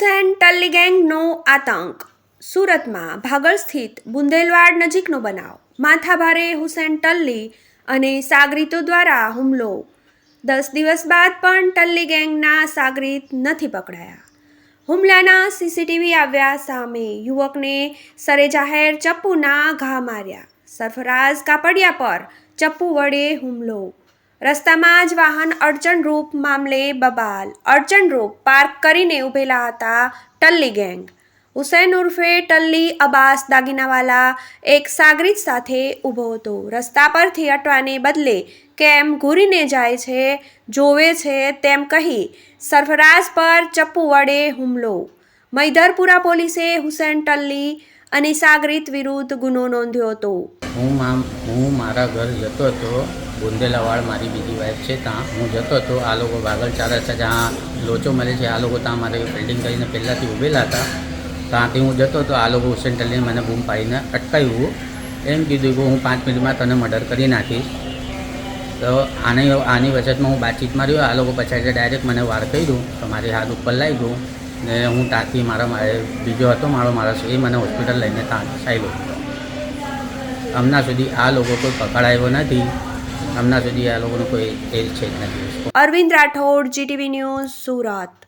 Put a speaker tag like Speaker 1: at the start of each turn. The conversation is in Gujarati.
Speaker 1: હુસેન ટલ્લી આતંક. સુરતમાં ભાગળ સ્થિત બુંદેલવાડ નજીકનો બનાવ. માથાભારે હુસેન ટલ્લી અને સાગરીતો દ્વારા હુમલો. દસ દિવસ બાદ પણ ટલ્લી ગેંગના સાગરીત નથી પકડાયા. હુમલાના સીસીટીવી આવ્યા સામે યુવકને સરે જાહેર ચપ્પુના ઘા માર્યા. સરફરાઝ કાપડિયા પર ચપ્પુ વડે હુમલો. રસ્તામાં જ વાહન અડચણરૂપ મામલે બબાલ. અડચણરૂપ પાર્ક કરીને ઊભેલા હતા ટલ્લી ગેંગ. હુસૈન ઉર્ફે ટલ્લી અબાસ દાગીનાવાલા એક સાગરીત સાથે ઊભો હતો. રસ્તા પરથી હટવાને બદલે કેમ ઘૂરીને જાય છે, જોવે છે તેમ કહી સરફરાઝ પર ચપ્પુ વડે હુમલો. મૈદરપુરા પોલીસે હુસૈન ટલ્લી અને સાગરીત વિરુદ્ધ ગુનો નોંધ્યો હતો.
Speaker 2: હું મામ હું મારા ઘર જતો હતો બુંદેલાવાડ મારી બીજી વાઈફ છે ત્યાં. હું જતો હતો, આ લોકો ભાગલ ચાલે રસ્તા જ્યાં લોચો મળે છે, આ લોકો ત્યાં મારે બિલ્ડિંગ કરીને પહેલાંથી ઊભેલા હતા. ત્યાંથી હું જતો હતો, આ લોકો હુસેન ટલીને મને બૂમ પાડીને અટકાવ્યું. એમ કીધું કે હું પાંચ મિનિટમાં તને મર્ડર કરી નાખીશ. તો આની આની વચતમાં હું બાતચીતમાં રહ્યો આ લોકો પછી ડાયરેક્ટ મને વાર કર્યું. તો મારી હાથ ઉપર લાવી દઉં ને હું ત્યાંથી મારા બીજો હતો મારો માણસ એ મને હોસ્પિટલ લઈને ત્યાં સાયલો હમણાં સુધી આ લોકો કોઈ પકડાયો નથી. હમણાં સુધી આ લોકોનું કોઈ એ છે જ નથી.
Speaker 1: Arvind Rathod, GTV news, Surat.